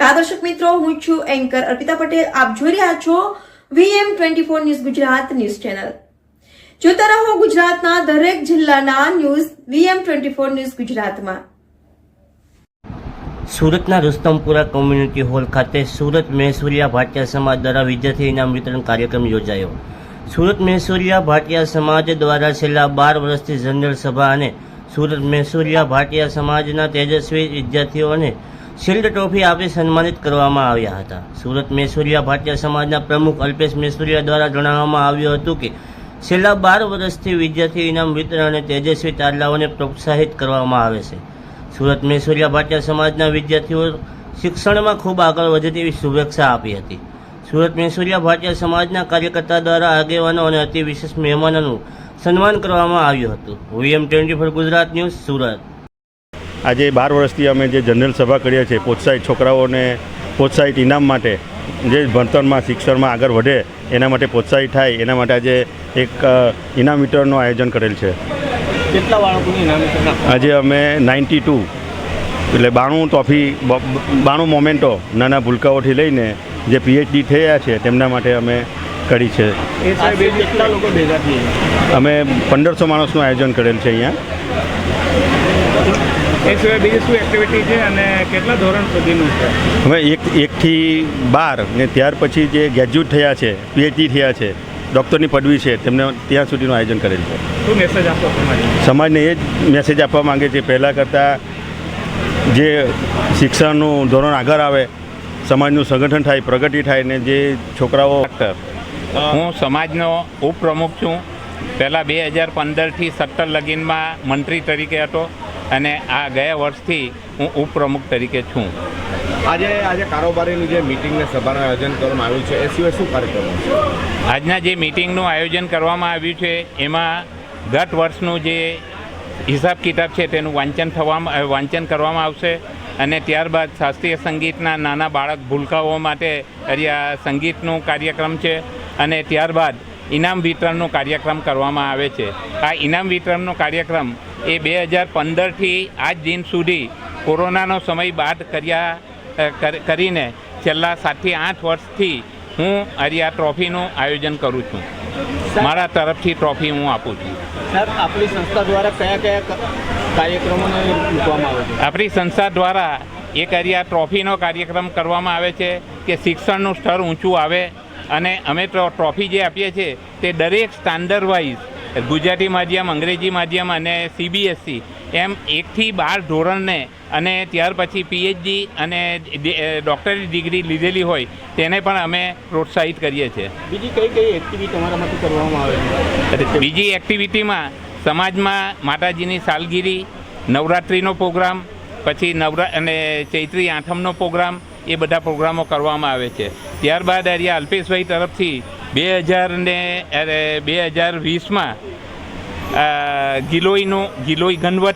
નમસ્કાર દર્શક મિત્રો, હું છું એન્કર અર્પિતા પટેલ. આપ જોઈ રહ્યા છો VM twenty four news Gujarat news channel. જોતા રહો ગુજરાતના દરેક જિલ્લાના news VM twenty four news ગુજરાતમાં. સુરતના રુસ્તમપુરા કોમ્યુનિટી હોલ ખાતે સુરત મહેસુરિયા ભાટિયા સમાજ દ્વારા વિદ્યાર્થી ઇનામ વિતરણ કાર્યક્રમ યોજાયો. સુરત મહેસુરિયા ભાટિયા સમાજ દ્વારા છેલ્લા બાર વર્ષથી જનરલ સભા અને સુરત મહેસુરિયા ભાટિયા સમાજના તેજસ્વી વિદ્યાર્થીઓને શિલ્ડ ટ્રોફી આપી સન્માનિત કરવામાં આવ્યા હતા. સુરત મેસુરિયા ભાટિયા સમાજના પ્રમુખ અલ્પેશ મેસુરિયા દ્વારા જણાવવામાં આવ્યું હતું કે, છેલ્લા બાર વર્ષથી વિદ્યાર્થી ઇનામ વિતરણ અને તેજસ્વી તારલાઓને પ્રોત્સાહિત કરવામાં આવે છે. સુરત મેસુરિયા ભાટિયા સમાજના વિદ્યાર્થીઓ શિક્ષણમાં ખૂબ આગળ વધે તેવી શુભેચ્છા આપી હતી. સુરત મેસુરિયા ભાટિયા સમાજના કાર્યકર્તા દ્વારા આગેવાનો અને અતિ વિશેષ મહેમાનોનું સન્માન કરવામાં આવ્યું હતું. VM twenty four Gujarat news Surat. આજે બાર વર્ષથી અમે જે જનરલ સભા કરીએ છીએ પ્રોત્સાહિત છોકરાઓને પ્રોત્સાહિત ઇનામ માટે જે ભણતરમાં શિક્ષણમાં આગળ વધે એના માટે પ્રોત્સાહિત થાય એના માટે આજે એક ઇનામ વિતરણનું આયોજન કરેલ છે. કેટલા બાળકોની ઇનામ વિતરણ આજે અમે નાઇન્ટી ટુ એટલે બાણું બ- બાણું મોમેન્ટો નાના ભૂલકાઓથી લઈને જે પીએચડી થયા છે તેમના માટે અમે કરી છે. અમે પંદરસો માણસનું આયોજન કરેલ છે અહીંયા. એ સિવાય બીજી શું એક્ટિવિટી છે અને કેટલા ધોરણ સુધીનું છે? હવે એક એકથી બાર ને ત્યાર પછી જે ગ્રેજ્યુએટ થયા છે પીએચડી થયા છે ડૉક્ટરની પદવી છે તેમને ત્યાં સુધીનું આયોજન કરેલ છે. શું મેસેજ આપો સમાજને સમાજને એ જ મેસેજ આપવા માંગે છે પહેલાં કરતાં જે શિક્ષણનું ધોરણ આગળ આવે સમાજનું સંગઠન થાય પ્રગતિ થાય ને જે છોકરાઓ હું સમાજનો ઉપપ્રમુખ છું. પહેલાં બે હજાર પંદરથી સત્તર લગીનમાં મંત્રી તરીકે હતો. અને આ ગયા વર્ષથી હું ઉપપ્રમુખ તરીકે છું. આજે આજે કારોબારીની જે મિટિંગ ને સભાનું આયોજન કરવામાં આવ્યું છે એ સિવાય શું કાર્યક્રમ આજના જે મિટિંગનું આયોજન કરવામાં આવ્યું છે એમાં ગત વર્ષનું જે હિસાબ કિતાબ છે તેનું વાંચન થવામાં વાંચન કરવામાં આવશે અને ત્યારબાદ શાસ્ત્રીય સંગીતના નાના બાળક ભૂલકાઓ માટે અહીંયા સંગીતનું કાર્યક્રમ છે અને ત્યારબાદ ઇનામ વિતરણનો કાર્યક્રમ કરવામાં આવે છે. આ ઇનામ વિતરણનો કાર્યક્રમ એ બે હજાર પંદરથી આજ દિન સુધી કોરોનાનો સમય બાદ કર્યા કરીને છેલ્લા સાતથી આઠ વર્ષથી હું આ ટ્રોફીનું આયોજન કરું છું. મારા તરફથી ટ્રોફી હું આપું છું. સર આપણી સંસ્થા દ્વારા કયા કયા કાર્યક્રમોને મૂકવામાં આવે છે? આપણી સંસ્થા દ્વારા એક અરિયા ટ્રોફીનો કાર્યક્રમ કરવામાં આવે છે કે શિક્ષણનું સ્તર ઊંચું આવે અને અમે ટ્રોફી જે આપીએ છીએ તે દરેક સ્ટાન્ડર્ડ વાઇઝ ગુજરાતી માધ્યમ અંગ્રેજી માધ્યમ અને સીબીએસસી એમ એકથી બાર ધોરણને અને ત્યાર પછી પીએચડી અને ડૉક્ટરી ડિગ્રી લીધેલી હોય તેને પણ અમે પ્રોત્સાહિત કરીએ છીએ. બીજી કઈ કઈ એક્ટિવિટી તમારામાંથી કરવામાં આવે છે? બીજી એક્ટિવિટીમાં સમાજમાં માતાજીની સાલગીરી નવરાત્રિનો પ્રોગ્રામ પછી નવરા અને ચૈત્રી આઠમનો પ્રોગ્રામ એ બધા પ્રોગ્રામો કરવામાં આવે છે. ત્યારબાદ અહીંયા અલ્પેશભાઈ તરફથી બે હજાર ને અરે, બે હજાર વીસમાં ગિલોઈનું ગિલોઈ ગણવત